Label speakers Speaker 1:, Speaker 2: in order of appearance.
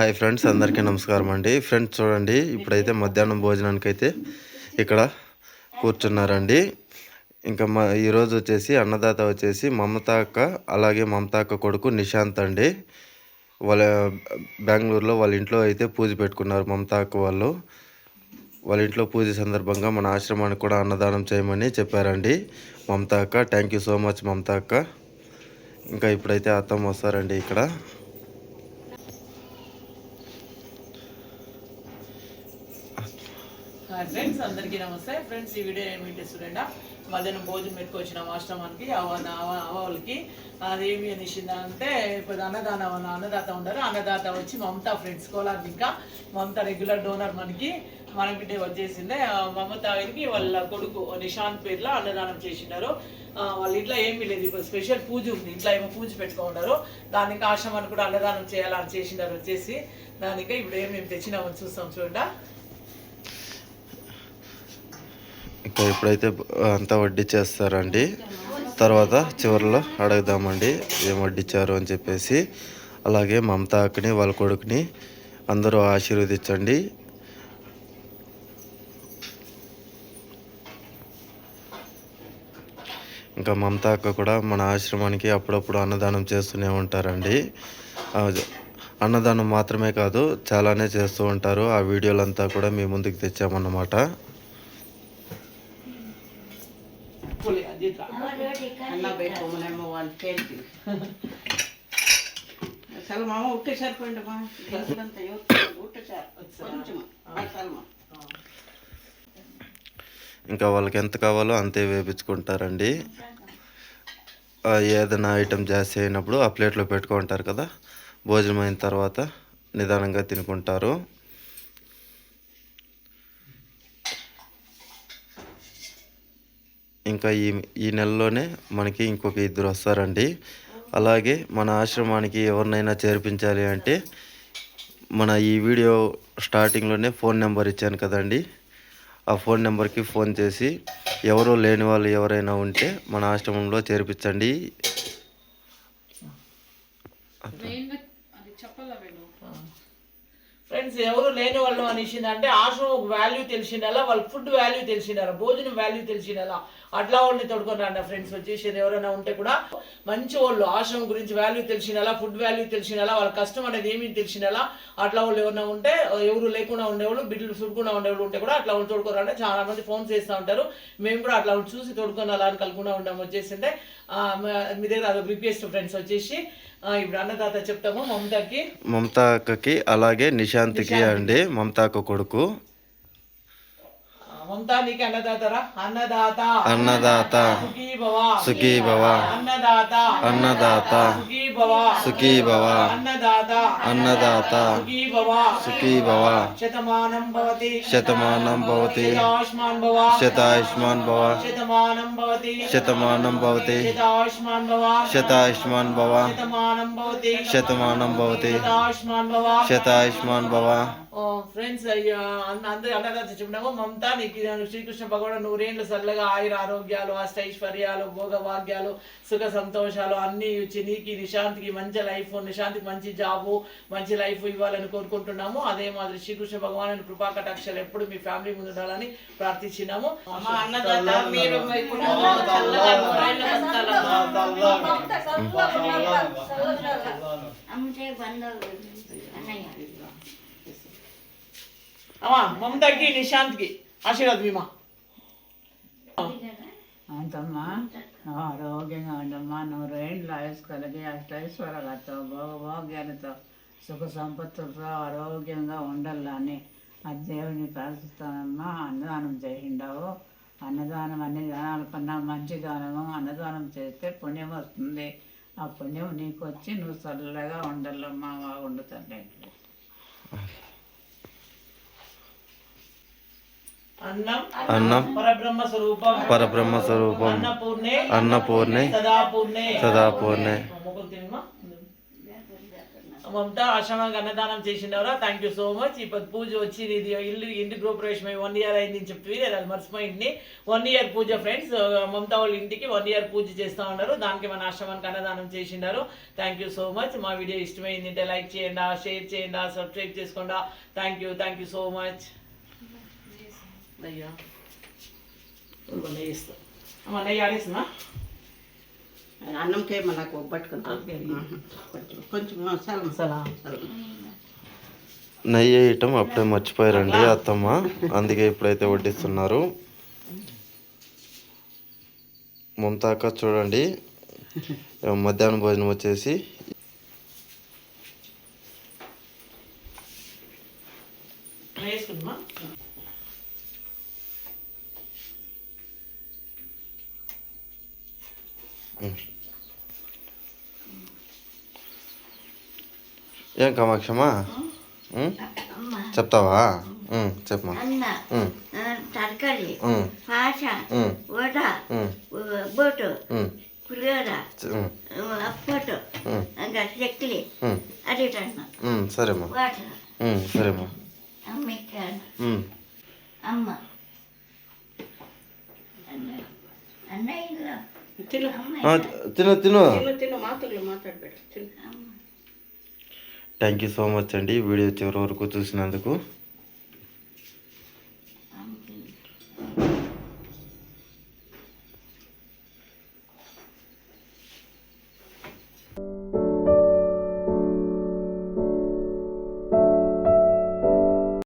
Speaker 1: Hi friends అందరికీ నమస్కారం అండి. ఫ్రెండ్స్ చూడండి ఇప్పుడైతే మధ్యాహ్నం భోజనానికి అయితే ఇక్కడ కూర్చున్నారండి. ఇంకా మా ఈరోజు వచ్చేసి అన్నదాత వచ్చేసి మమత అక్క అలాగే మమత అక్క కొడుకు నిశాంత్ అండి. వాళ్ళ బెంగళూరులో వాళ్ళ ఇంట్లో అయితే పూజ పెట్టుకున్నారు మమత అక్క వాళ్ళు. వాళ్ళ ఇంట్లో పూజ సందర్భంగా మన ఆశ్రమానికి కూడా అన్నదానం చేయమని చెప్పారండి. మమత అక్క thank you so much Mamata అక్క. ఇంకా ఇప్పుడైతే అత్తమ్మ వస్తారండి ఇక్కడ.
Speaker 2: ఫ్రెండ్స్ అందరికీ నమస్తే. ఫ్రెండ్స్ ఈ వీడియో ఏమిటి స్టూడెంట్ మధ్యాహ్నం భోజనం పెట్టుకొచ్చిన ఆశ్రమానికి అవ- అవ- అదేమి అనేసింది అంటే ఇప్పుడు అన్నదాన అన్నదాత ఉండరు అన్నదాత వచ్చి మమత ఫ్రెండ్స్ కోలార్ ఇంకా మమత రెగ్యులర్ డోనర్ మనకి. మన బిడ్డ వచ్చేసిందే మమత గారికి వాళ్ళ కొడుకు నిషాంత్ పేర్లో అన్నదానం చేసినారు వాళ్ళు వాళ్ళ ఇంట్లో ఏమీ లేదు. ఇప్పుడు స్పెషల్ పూజ ఉంది. ఇంట్లో ఏమో పూజ పెట్టుకున్నారు దానికి ఆశ్రమాన్ని కూడా అన్నదానం చేయాలని చేసినారు వచ్చేసి. దానికి ఇప్పుడు ఏం మేము తెచ్చినామని చూస్తాం చూడండి?
Speaker 1: సో ఇప్పుడైతే అంతా వడ్డిచ్చేస్తారండి. తర్వాత చివరిలో అడుగుదామండి ఏం వడ్డిచ్చారు అని చెప్పేసి. అలాగే మమతా అక్కని వాళ్ళ కొడుకుని అందరూ ఆశీర్వదించండి. ఇంకా మమతా అక్క కూడా మన ఆశ్రమానికి అప్పుడప్పుడు అన్నదానం చేస్తూనే ఉంటారండి. అన్నదానం మాత్రమే కాదు చాలానే చేస్తూ ఉంటారు. ఆ వీడియోలంతా కూడా మీ ముందుకు తెచ్చామన్నమాట.
Speaker 2: అది ఇట్లా.
Speaker 3: అన్న పెట్టుకోమనేమో వాళ్ళు పేరుకి అసలు మామ ఉట్టే సరిపోయిందమ్మా గ్లాసులంతా ఉట్టే సార్ కొంచెం అసలు
Speaker 1: ఇంకా వాళ్ళకి ఎంత కావాలో అంతే వేపించుకుంటారండి ఆ, ఏదైనా ఐటెం జాస్తి అయినప్పుడు ఆ ప్లేట్లో పెట్టుకుంటారు కదా భోజనం అయిన తర్వాత నిదానంగా తినుకుంటారు ఇంకా ఈ ఈ నెలలోనే మనకి ఇంకొక ఇద్దరు వస్తారండి. అలాగే మన ఆశ్రమానికి ఎవరినైనా చేర్పించాలి అంటే మన ఈ వీడియో స్టార్టింగ్లోనే ఫోన్ నెంబర్ ఇచ్చాను కదండి. ఆ ఫోన్ నెంబర్కి ఫోన్ చేసి ఎవరో లేని వాళ్ళు ఎవరైనా ఉంటే మన ఆశ్రమంలో చేర్పించండి.
Speaker 2: ఫ్రెండ్స్ ఎవరు లేని వాళ్ళు అనేసింది అంటే ఆశ్రమం వాల్యూ తెలిసిండాలా వాళ్ళ ఫుడ్ వాల్యూ తెలిసినారా భోజనం వాల్యూ తెలిసిండాలా అట్లా వాళ్ళని తోడుకొని ఫ్రెండ్స్ వచ్చేసి ఎవరైనా ఉంటే కూడా మంచి వాళ్ళు ఆశ్రమం గురించి వాల్యూ తెలిసినలా ఫుడ్ వాల్యూ తెలిసినలా వాళ్ళ కష్టం అనేది ఏమి తెలిసినలా అట్లా వాళ్ళు ఎవరైనా ఉంటే ఎవరు లేకుండా ఉండేవాళ్ళు బిడ్డలు చూడకుండా ఉండేవాళ్ళు ఉంటే కూడా అట్లా వాళ్ళు తోడుకోరంటే చాలా మంది ఫోన్ చేస్తూ ఉంటారు. మేము కూడా అట్లా వాళ్ళు చూసి తోడుకొని అలా అని కలుపుకుండా ఉంటాం వచ్చేసింటే అంటే మీ దగ్గర అదొక రిక్వెస్ట్ ఫ్రెండ్స్ వచ్చేసి ఇప్పుడు అన్నదాత చెప్తాము మమతకి.
Speaker 1: మమతా అక్కకి అలాగే నిశాంత్కి అండి మమతా అక్క కొడుకు.
Speaker 2: ಮುಂತಾನಿಕೆ ಅನ್ನದಾತರ ಅನ್ನದಾತ
Speaker 1: ಅನ್ನದಾತ
Speaker 2: ಸುಖಿ ಭವ
Speaker 1: ಸುಖಿ ಭವ
Speaker 2: ಅನ್ನದಾತ
Speaker 1: ಅನ್ನದಾತ
Speaker 2: ಸುಖಿ ಭವ
Speaker 1: ಸುಖಿ ಭವ
Speaker 2: ಅನ್ನದಾತ
Speaker 1: ಅನ್ನದಾತ
Speaker 2: ಸುಖಿ ಭವ
Speaker 1: ಸುಖಿ ಭವ
Speaker 2: ಶತಮಾನಂ ಭವತಿ
Speaker 1: ಶತಮಾನಂ ಭವತಿ
Speaker 2: ಶತಾಯುಷ್ಮಾನ್ ಭವ
Speaker 1: ಶತಾಯುಷ್ಮಾನ್ ಭವ
Speaker 2: ಶತಮಾನಂ ಭವತಿ
Speaker 1: ಶತಮಾನಂ ಭವತಿ
Speaker 2: ಶತಾಯುಷ್ಮಾನ್ ಭವ
Speaker 1: ಶತಾಯುಷ್ಮಾನ್ ಭವ
Speaker 2: ಶತಮಾನಂ ಭವತಿ
Speaker 1: ಶತಮಾನಂ ಭವತಿ
Speaker 2: ಶತಾಯುಷ್ಮಾನ್ ಭವ
Speaker 1: ಶತಾಯುಷ್ಮಾನ್ ಭವ
Speaker 2: ఫ్రెండ్స్ అందరూ అన్నదాత చెప్పినాము మమతా నీకు శ్రీకృష్ణ భగవాన్ నూరేళ్ళు చల్లగా ఆయుర ఆరోగ్యాలు అష్టైశ్వర్యాలు భోగ భాగ్యాలు సుఖ సంతోషాలు అన్ని ఇచ్చి నీకు నిశాంతికి మంచి లైఫ్ నిశాంతికి మంచి జాబు మంచి లైఫ్ ఇవ్వాలని కోరుకుంటున్నాము అదే మాదిరి శ్రీకృష్ణ భగవాన్ కృపా కటాక్షాలు ఎప్పుడు మీ ఫ్యామిలీ ముందు ఉండాలని ప్రార్థించినాము
Speaker 3: అన్నదాత మీరు
Speaker 4: అన్నయ్య
Speaker 2: అమ్మా మమతాకి నిశాంత్కి. ఆశీర్వాద్ భీమా.
Speaker 5: అంతమ్మా ఆరోగ్యంగా ఉండమ్మా నూరేండ్ల ఆయుష్ కలిగి అష్టైశ్వర్యాలతో భోగభాగ్యాలతో సుఖ సంపత్తులతో ఆరోగ్యంగా ఉండాలని ఆ దేవుని ప్రార్థిస్తానమ్మా. అన్నదానం చేసిండావు అన్నదానం అన్ని దానాల కన్నా మంచి దానము. అన్నదానం చేస్తే పుణ్యం వస్తుంది. ఆ పుణ్యం నీకు వచ్చి నువ్వు చల్లగా ఉండాలమ్మా బాగుండు తండ్రి.
Speaker 2: అన్నం.
Speaker 1: అన్నం.
Speaker 2: పరబ్రహ్మ స్వరూపం. అన్నపూర్ణే.
Speaker 1: అన్నపూర్ణే.
Speaker 2: సదాపూర్ణే. మమతా ఆశ్రమానికి అన్నదానం చేసిండవరా? థ్యాంక్ యూ సో మచ్ ఇప్పుడు పూజ వచ్చి ఇది ఇల్లు ఇంటి గృహప్రవేశం వన్ ఇయర్ అయింది చెప్పి అది మర్చిపోయింది. One year Pooja friends Mamata వాళ్ళ ఇంటికి వన్ ఇయర్ పూజ చేస్తూ ఉన్నారు. దానికి మన ఆశ్రమానికి అన్నదానం చేసిండారు. థ్యాంక్ యూ సో మచ్ మా వీడియో ఇష్టమైంది అంటే లైక్ చేయండి షేర్ చేయండి సబ్స్క్రైబ్ చేసుకోండి. Thank you thank you so much నెయ్యి ఇస్తా అమ్మ నెయ్యి ఆడేస్తున్నా
Speaker 3: అన్నంకే మనకు. కొంచెం కొంచెం
Speaker 1: నెయ్యి వేయటం అప్పుడే మర్చిపోయారండి అత్తమ్మ. అందుకే ఇప్పుడైతే వడ్డిస్తున్నారు. మమతాక చూడండి. మధ్యాహ్నం భోజనం వచ్చేసి. ఏం కామాక్షమ్మా చెప్తావా చెప్పమా
Speaker 4: తరకారి పాష
Speaker 1: ఉం,
Speaker 4: బోటు పులిహోర అప్పటు ఇంకా చెక్కిలి అది
Speaker 1: సరేమ్మా సరేమ్మా.
Speaker 4: అమ్మ అన్నయ్య
Speaker 3: తిను.
Speaker 1: తిను థ్యాంక్ యూ సో మచ్ అండి. వీడియో చివరి వరకు చూసినందుకు.